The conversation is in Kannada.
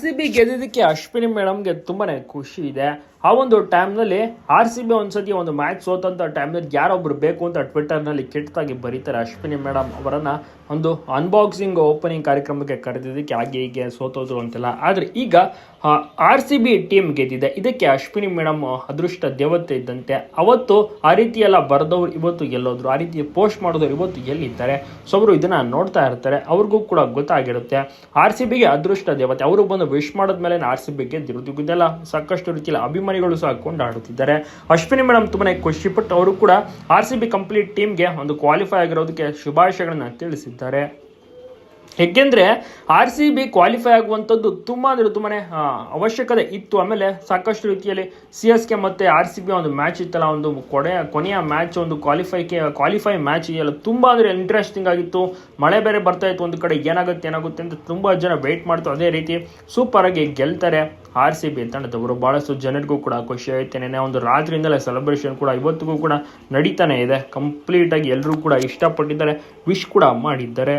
ಸಿ ಬಿ ಗೆದ್ದಿದ್ದಕ್ಕೆ ಅಶ್ವಿನಿ ಮೇಡಮ್ಗೆ ತುಂಬಾನೇ ಖುಷಿ ಇದೆ. ಆ ಒಂದು ಟೈಮ್ನಲ್ಲಿ ಆರ್ ಸಿ ಬಿ ಒಂದ್ಸತಿ ಒಂದು ಮ್ಯಾಚ್ ಸೋತಂಥ ಟೈಮ್ನಲ್ಲಿ ಯಾರೊಬ್ಬರು ಬೇಕು ಅಂತ ಟ್ವಿಟರ್ನಲ್ಲಿ ಕೆಟ್ಟದಾಗಿ ಬರೀತಾರೆ ಅಶ್ವಿನಿ ಮೇಡಮ್ ಅವರನ್ನು ಒಂದು ಅನ್ಬಾಕ್ಸಿಂಗ್ ಓಪನಿಂಗ್ ಕಾರ್ಯಕ್ರಮಕ್ಕೆ ಕರೆದಿದ್ದಕ್ಕೆ ಹಾಗೆ ಹೀಗೆ ಸೋತೋದ್ರು ಅಂತೆಲ್ಲ. ಆದರೆ ಈಗ ಆರ್ ಸಿ ಬಿ ಟೀಮ್ ಗೆದ್ದಿದೆ. ಇದಕ್ಕೆ ಅಶ್ವಿನಿ ಮೇಡಮ್ ಅದೃಷ್ಟ ದೇವತೆ ಇದ್ದಂತೆ. ಅವತ್ತು ಆ ರೀತಿ ಎಲ್ಲ ಬರೆದವ್ರು ಇವತ್ತು ಎಲ್ಲೋದ್ರು, ಆ ರೀತಿ ಪೋಸ್ಟ್ ಮಾಡಿದವರು ಇವತ್ತು ಎಲ್ಲಿದ್ದಾರೆ? ಸೊ ಅವರು ಇದನ್ನ ನೋಡ್ತಾ ಇರ್ತಾರೆ. ಅವ್ರಿಗೂ ಕೂಡ ಗೊತ್ತಾಗಿರುತ್ತೆ. ಆರ್ ಸಿ ಬಿಗೆ ಅದೃಷ್ಟ ದೇವತೆ. ಅವರು ಬಂದು ವಿಶ್ ಮಾಡಿದ್ಮೇಲೆ ಆರ್ ಸಿ ಬಿ ಗೆದ್ದಿರೋದು ಇದೆಲ್ಲ ಸಾಕಷ್ಟು ರೀತಿಯಲ್ಲಿ ಅಭಿಮಾನಿಗಳು ಸಹ ಕೊಂಡಾಡುತ್ತಿದ್ದಾರೆ. ಅಶ್ವಿನಿ ಮೇಡಮ್ ತುಂಬಾನೇ ಖುಷಿ ಪಟ್ಟು ಅವರು ಕೂಡ ಆರ್ ಸಿ ಬಿ ಕಂಪ್ಲೀಟ್ ಟೀಮ್ಗೆ ಒಂದು ಕ್ವಾಲಿಫೈ ಆಗಿರೋದಕ್ಕೆ ಶುಭಾಶಯಗಳನ್ನು ತಿಳಿಸಿದ್ದಾರೆ. ಏಕೆಂದರೆ ಆರ್ ಸಿ ಬಿ ಕ್ವಾಲಿಫೈ ಆಗುವಂಥದ್ದು ತುಂಬ ಅಂದರೆ ತುಂಬಾ ಅವಶ್ಯಕತೆ ಇತ್ತು. ಆಮೇಲೆ ಸಾಕಷ್ಟು ರೀತಿಯಲ್ಲಿ ಸಿ ಎಸ್ ಕೆ ಮತ್ತು ಆರ್ ಸಿ ಬಿ ಒಂದು ಮ್ಯಾಚ್ ಇತ್ತಲ್ಲ, ಒಂದು ಕೊಡೆ, ಕೊನೆಯ ಮ್ಯಾಚ್ ಒಂದು ಕ್ವಾಲಿಫೈಗೆ ಕ್ವಾಲಿಫೈ ಮ್ಯಾಚ್ ಇದೆಯಲ್ಲ ತುಂಬ ಅಂದರೆ ಇಂಟ್ರೆಸ್ಟಿಂಗ್ ಆಗಿತ್ತು. ಮಳೆ ಬೇರೆ ಬರ್ತಾ ಇತ್ತು ಒಂದು ಕಡೆ, ಏನಾಗುತ್ತೆ ಏನಾಗುತ್ತೆ ಅಂತ ತುಂಬ ಜನ ವೆಯ್ಟ್ ಮಾಡ್ತು. ಅದೇ ರೀತಿ ಸೂಪರಾಗಿ ಗೆಲ್ತಾರೆ ಆರ್ ಸಿ ಬಿ ತಂಡದವರು ಭಾಳಷ್ಟು ಜನರಿಗೂ ಕೂಡ ಖುಷಿ ಆಯ್ತು. ನೆನೆ ಒಂದು ರಾತ್ರಿಯಿಂದಲೇ ಸೆಲೆಬ್ರೇಷನ್ ಕೂಡ, ಇವತ್ತಿಗೂ ಕೂಡ ನಡೀತಾನೆ ಇದೆ. ಕಂಪ್ಲೀಟಾಗಿ ಎಲ್ಲರೂ ಕೂಡ ಇಷ್ಟಪಟ್ಟಿದ್ದಾರೆ ವಿಶ್ ಕೂಡ ಮಾಡಿದ್ದಾರೆ.